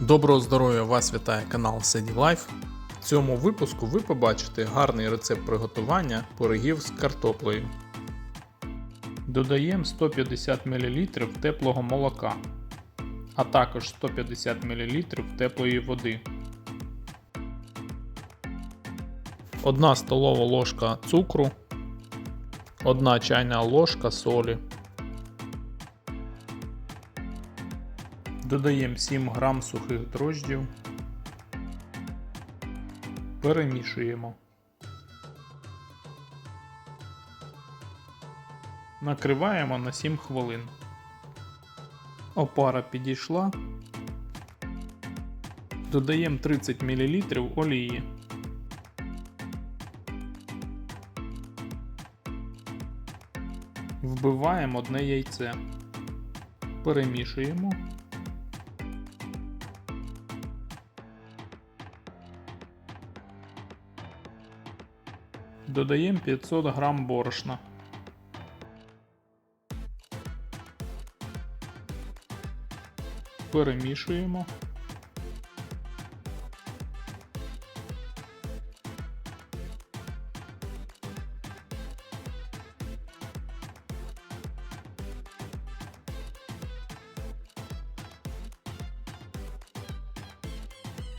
Доброго здоров'я! Вас вітає канал Sedy Life. В цьому випуску ви побачите гарний рецепт приготування пирогів з картоплею. Додаємо 150 мл теплого молока, а також 150 мл теплої води. 1 столова ложка цукру, 1 чайна ложка солі. Додаємо 7 грам сухих дрожджів. Перемішуємо. Накриваємо на 7 хвилин. Опара підійшла. Додаємо 30 мл олії. Вбиваємо одне яйце. Перемішуємо. Додаємо 500 грам борошна. Перемішуємо.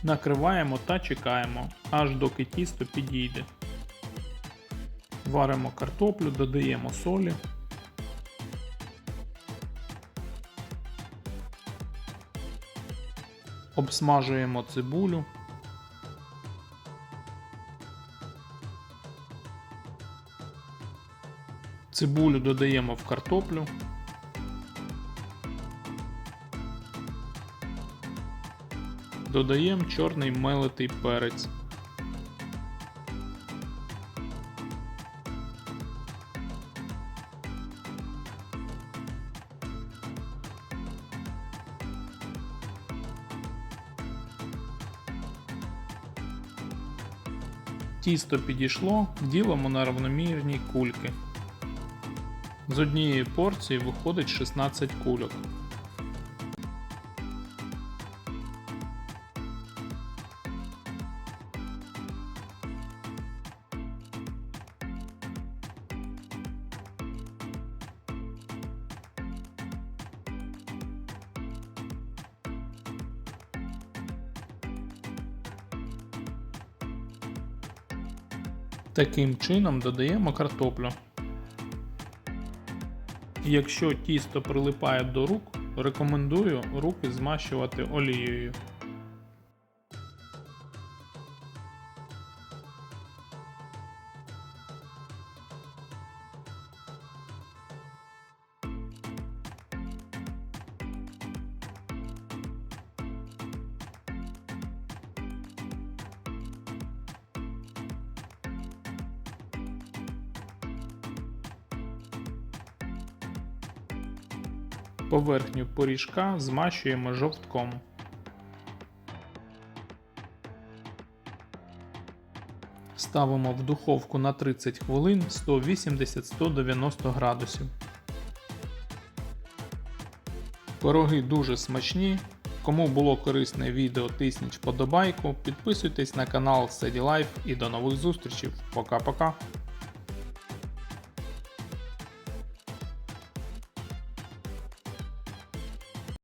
Накриваємо та чекаємо, аж доки тісто підійде. Варимо картоплю, додаємо солі. Обсмажуємо цибулю. Цибулю додаємо в картоплю. Додаємо чорний мелитий перець. Тісто підійшло, ділимо на равномірні кульки. З однієї порції виходить 16 кульок. Таким чином додаємо картоплю. Якщо тісто прилипає до рук, рекомендую руки змащувати олією. Поверхню пиріжка змащуємо жовтком. Ставимо в духовку на 30 хвилин 180-190 градусів. Пироги дуже смачні. Кому було корисне відео, тисніть вподобайку, підписуйтесь на канал Steady Life і до нових зустрічей. Пока-пока.